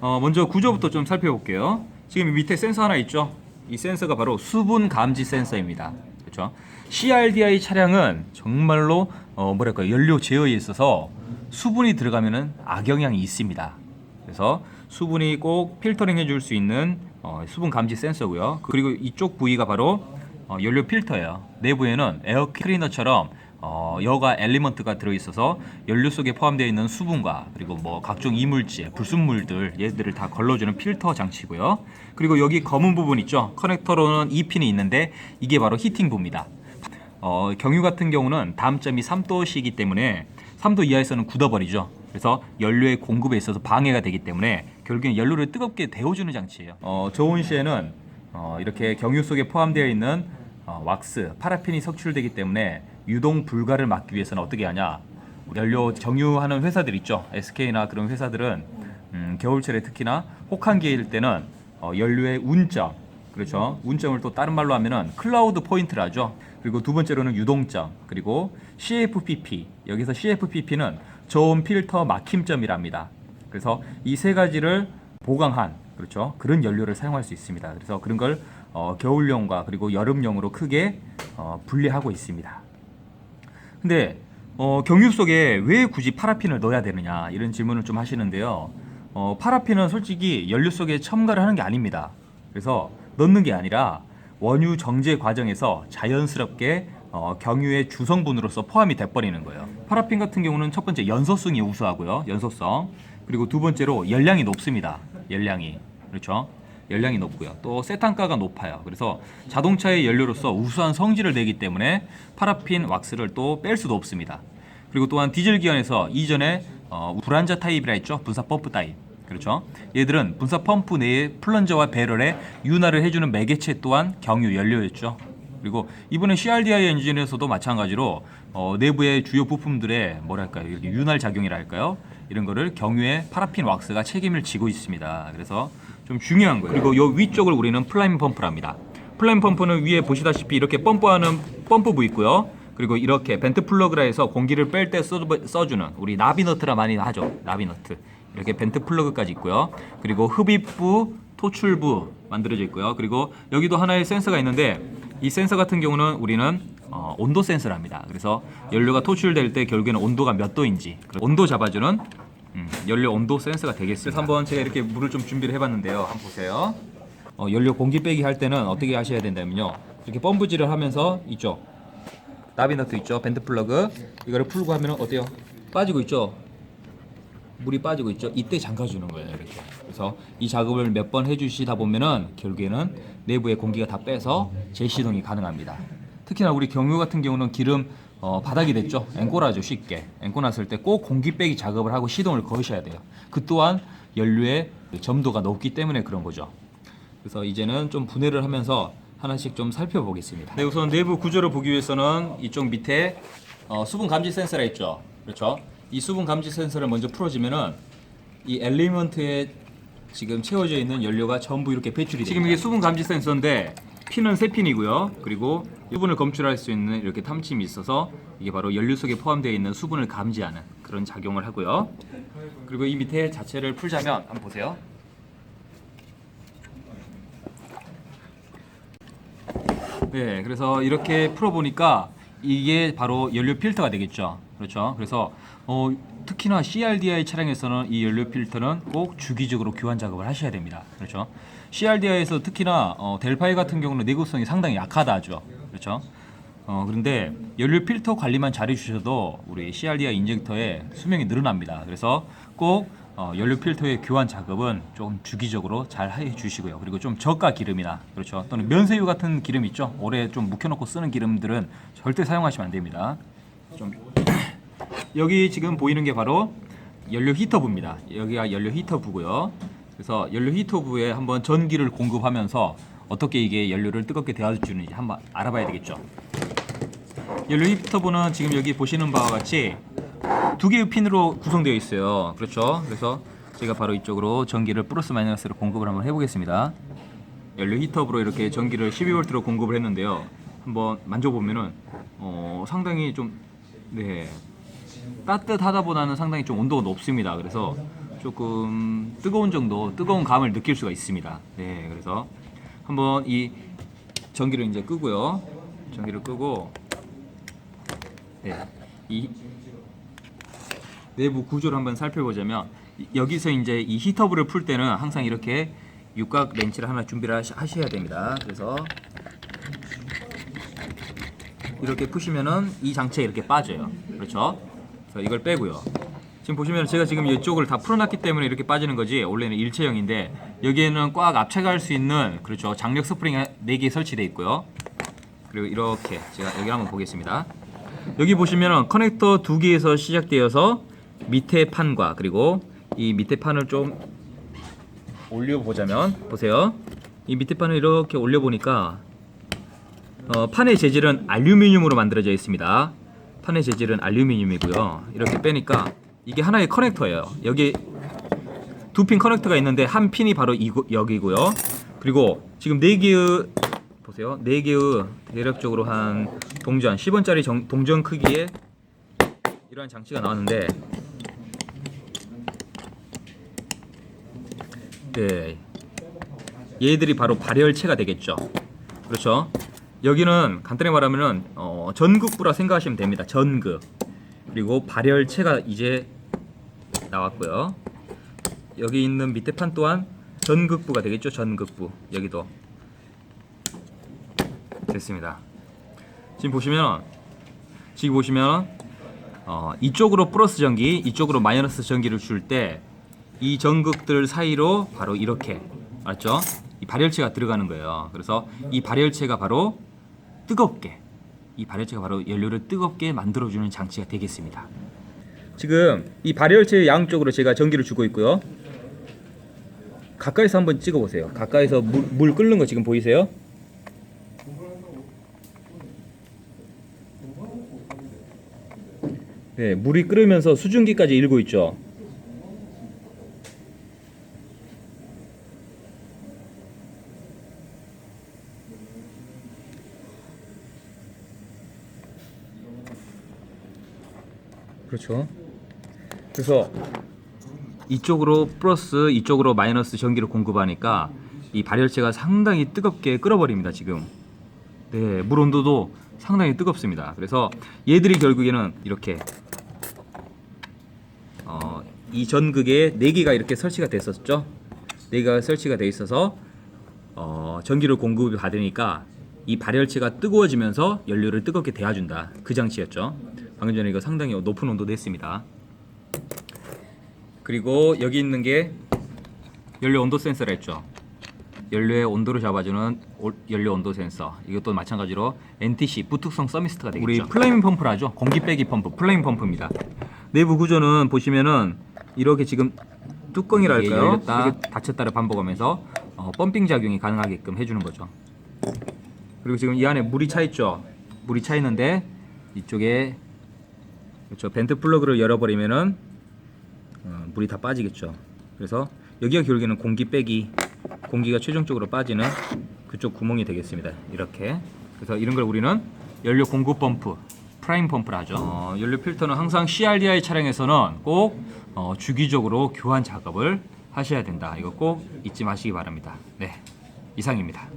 어, 먼저 구조부터 좀 살펴볼게요. 지금 밑에 센서 하나 있죠? 이 센서가 바로 수분 감지 센서입니다. 그렇죠? CRDI 차량은 정말로 어, 뭐랄까 연료 제어에 있어서 수분이 들어가면은 악영향이 있습니다. 그래서 수분이 꼭 필터링 해줄 수 있는 어, 수분 감지 센서고요. 그리고 이쪽 부위가 바로 어, 연료 필터예요. 내부에는 에어 클리너처럼 어, 여가 엘리먼트가 들어있어서 연료 속에 포함되어 있는 수분과 그리고 뭐 각종 이물질, 불순물들 얘들을 다 걸러주는 필터 장치고요. 그리고 여기 검은 부분 있죠. 커넥터로는 2핀이 있는데 이게 바로 히팅부입니다. 어, 경유 같은 경우는 다음점이 3도시이기 때문에 3도 이하에서는 굳어버리죠. 그래서 연료의 공급에 있어서 방해가 되기 때문에 결국엔 연료를 뜨겁게 데워주는 장치예요. 어, 저온 시에는 어, 이렇게 경유 속에 포함되어 있는 어, 왁스, 파라핀이 석출되기 때문에 유동 불가를 막기 위해서는 어떻게 하냐? 연료 정유하는 회사들 있죠. SK나 그런 회사들은 음, 겨울철에 특히나 혹한기일 때는 어, 연료의 운점, 그렇죠. 운점을 또 다른 말로 하면은 클라우드 포인트를 하죠. 그리고 두 번째로는 유동점, 그리고 CFPP. 여기서 CFPP는 저온 필터 막힘점이랍니다. 그래서 이 세 가지를 보강한 그렇죠. 그런 연료를 사용할 수 있습니다. 그래서 그런 걸 어, 겨울용과 그리고 여름용으로 크게 어, 분리하고 있습니다. 근데 어, 경유 속에 왜 굳이 파라핀을 넣어야 되느냐 이런 질문을 좀 하시는데요. 어, 파라핀은 솔직히 연료 속에 첨가를 하는 게 아닙니다. 그래서 넣는 게 아니라 원유 정제 과정에서 자연스럽게 어, 경유의 주성분으로서 포함이 돼버리는 거예요. 파라핀 같은 경우는 첫 번째 연소성이 우수하고요. 연소성. 그리고 두 번째로 열량이 높습니다. 열량이. 그렇죠? 열량이 높고요. 또 세탄가가 높아요. 그래서 자동차의 연료로서 우수한 성질을 내기 때문에 파라핀 왁스를 또 뺄 수도 없습니다. 그리고 또한 디젤 기관에서 이전에 어, 불안자 타입이라 했죠. 분사 펌프 타입. 그렇죠. 얘들은 분사 펌프 내에 플런저와 배럴에 윤활을 해주는 매개체 또한 경유 연료였죠. 그리고 이번에 CRDI 엔진에서도 마찬가지로 어, 내부의 주요 부품들의 뭐랄까요 윤활 작용이라 할까요 이런 거를 경유의 파라핀 왁스가 책임을 지고 있습니다. 그래서 좀 중요한 거예요. 그리고 요 위쪽을 우리는 플라임 펌프랍니다. 플라임 펌프는 위에 보시다시피 이렇게 펌프하는 펌프부 있고요. 그리고 이렇게 벤트 플러그라 해서 공기를 뺄 때 써주는 우리 나비너트라 많이 하죠. 나비너트. 이렇게 벤트 플러그까지 있고요. 그리고 흡입부, 토출부 만들어져 있고요. 그리고 여기도 하나의 센서가 있는데 이 센서 같은 경우는 우리는 어, 온도 센서랍니다. 그래서 연료가 토출될 때 결국에는 온도가 몇 도인지 그 온도 잡아주는 음, 연료 온도 센서가 되겠습니다. 그래서 한번 제가 이렇게 물을 좀 준비를 해봤는데요. 한번 보세요. 어, 연료 공기 빼기 할 때는 어떻게 하셔야 된다면요. 이렇게 펌프질을 하면서 있죠. 나비너트 있죠. 밴드 플러그 이거를 풀고 하면 어때요? 빠지고 있죠. 물이 빠지고 있죠. 이때 잠가주는 거예요. 이렇게. 그래서 이 작업을 몇 번 해주시다 보면은 결국에는 내부의 공기가 다 빼서 재시동이 가능합니다. 특히나 우리 경유 같은 경우는 기름 어, 바닥이 됐죠. 앵꼬라죠 쉽게. 앵꼬 났을 때 꼭 공기 빼기 작업을 하고 시동을 거셔야 돼요. 그 또한 연료의 점도가 높기 때문에 그런 거죠. 그래서 이제는 좀 분해를 하면서 하나씩 좀 살펴보겠습니다. 네, 우선 내부 구조를 보기 위해서는 이쪽 밑에 어, 수분 감지 센서가 있죠. 그렇죠? 이 수분 감지 센서를 먼저 풀어주면은 이 엘리먼트에 지금 채워져 있는 연료가 전부 이렇게 배출이 됩니다. 지금 이게 수분 감지 센서인데 핀은 세 핀이고요. 그리고 수분을 검출할 수 있는 이렇게 탐침이 있어서 이게 바로 연료 속에 포함되어 있는 수분을 감지하는 그런 작용을 하고요. 그리고 이 밑에 자체를 풀자면 한번 보세요. 네, 그래서 이렇게 풀어보니까 이게 바로 연료 필터가 되겠죠. 그렇죠. 그래서 어, 특히나 CRDI 차량에서는 이 연료 필터는 꼭 주기적으로 교환 작업을 하셔야 됩니다. 그렇죠. CRDI에서 특히나 어, 델파이 같은 경우는 내구성이 상당히 약하다죠. 그렇죠. 어, 그런데 연료 필터 관리만 잘 해 주셔도 우리 CRDI 인젝터의 수명이 늘어납니다. 그래서 꼭 어, 연료 필터의 교환 작업은 좀 주기적으로 잘 해 주시고요. 그리고 좀 저가 기름이나 그렇죠. 또는 면세유 같은 기름 있죠. 오래 좀 묵혀놓고 쓰는 기름들은 절대 사용하시면 안 됩니다. 좀 여기 지금 보이는 게 바로 연료 히터부입니다. 여기가 연료 히터부고요. 그래서 연료 히터부에 한번 전기를 공급하면서 어떻게 이게 연료를 뜨겁게 데워주는지 한번 알아봐야 되겠죠. 연료 히터부는 지금 여기 보시는 바와 같이 두 개의 핀으로 구성되어 있어요. 그렇죠. 그래서 제가 바로 이쪽으로 전기를 플러스 마이너스로 공급을 한번 해보겠습니다. 연료 히터부로 이렇게 전기를 12V로 공급을 했는데요. 한번 만져보면은 어, 상당히 좀 네, 따뜻하다보다는 상당히 좀 온도가 높습니다. 그래서 조금 뜨거운 정도, 뜨거운 감을 느낄 수가 있습니다. 네, 그래서 한번 이 전기를 이제 끄고요. 전기를 끄고 네, 이 내부 구조를 한번 살펴보자면 이- 여기서 이제 이 히터블을 풀 때는 항상 이렇게 육각 렌치를 하나 준비를 하셔야 됩니다. 그래서 이렇게 푸시면은 이 장치가 이렇게 빠져요. 그렇죠? 그래서 이걸 빼고요. 지금 보시면 제가 지금 이쪽을 다 풀어놨기 때문에 이렇게 빠지는 거지 원래는 일체형인데 여기에는 꽉 압착할 수 있는 그렇죠 장력 스프링 4개 설치되어 있고요. 그리고 이렇게 제가 여기 한번 보겠습니다. 여기 보시면은 커넥터 두 개에서 시작되어서 밑에 판과 그리고 이 밑에 판을 좀 올려보자면 보세요. 이 밑에 판을 이렇게 올려보니까 어, 판의 재질은 알루미늄으로 만들어져 있습니다. 판의 재질은 알루미늄이고요. 이렇게 빼니까 이게 하나의 커넥터예요. 여기 두 핀 커넥터가 있는데 한 핀이 바로 이고, 여기고요. 그리고 지금 네 개의 보세요. 네 개의 대략적으로 한 동전 10원짜리 정, 동전 크기의 이러한 장치가 나왔는데 네. 얘들이 바로 발열체가 되겠죠. 그렇죠. 여기는 간단히 말하면은 어, 전극부라 생각하시면 됩니다. 전극. 그리고 발열체가 이제 나왔고요. 여기 있는 밑에 판 또한 전극부가 되겠죠. 전극부. 여기도 됐습니다. 지금 보시면 지금 보시면 어, 이쪽으로 플러스 전기, 이쪽으로 마이너스 전기를 줄 때 이 전극들 사이로 바로 이렇게 맞죠? 이 발열체가 들어가는 거예요. 그래서 이 발열체가 바로 뜨겁게 이 발열체가 바로 연료를 뜨겁게 만들어주는 장치가 되겠습니다. 지금 이 발열체 양쪽으로 제가 전기를 주고 있고요. 가까이서 한번 찍어 보세요. 가까이서 물, 물 끓는 거 지금 보이세요? 네, 물이 끓으면서 수증기까지 일고 있죠. 그렇죠. 그래서 이쪽으로 플러스 이쪽으로 마이너스 전기를 공급하니까 이 발열체가 상당히 뜨겁게 끓어버립니다 지금. 네, 물 온도도 상당히 뜨겁습니다. 그래서 얘들이 결국에는 이렇게 어, 이 전극에 4개가 이렇게 설치가 됐었죠? 4개가 설치가 돼 있어서 어, 전기를 공급이 받으니까 이 발열체가 뜨거워지면서 연료를 뜨겁게 데워준다. 그 장치였죠 방금 전에 이거 상당히 높은 온도도 했습니다 그리고 여기 있는 게 연료 온도 센서라 했죠. 연료의 온도를 잡아주는 올- 연료 온도 센서. 이것도 마찬가지로 NTC 부특성 서미스트가 되겠죠. 우리 플레이밍 펌프라 하죠. 공기 빼기 펌프, 플레이밍 펌프입니다. 내부 구조는 보시면은 이렇게 지금 뚜껑이랄까요? 열렸다 닫혔다를 반복하면서 어, 펌핑 작용이 가능하게끔 해주는 거죠. 그리고 지금 이 안에 물이 차 있죠. 물이 차 있는데 이쪽에 그렇죠. 벤트 플러그를 열어버리면은 어, 물이 다 빠지겠죠. 그래서 여기가 결국에는 공기 빼기, 공기가 최종적으로 빠지는 그쪽 구멍이 되겠습니다. 이렇게. 그래서 이런 걸 우리는 연료 공급 펌프, 프라임 펌프라 하죠. 어, 연료 필터는 항상 CRDI 차량에서는 꼭 어, 주기적으로 교환 작업을 하셔야 된다. 이거 꼭 잊지 마시기 바랍니다. 네, 이상입니다.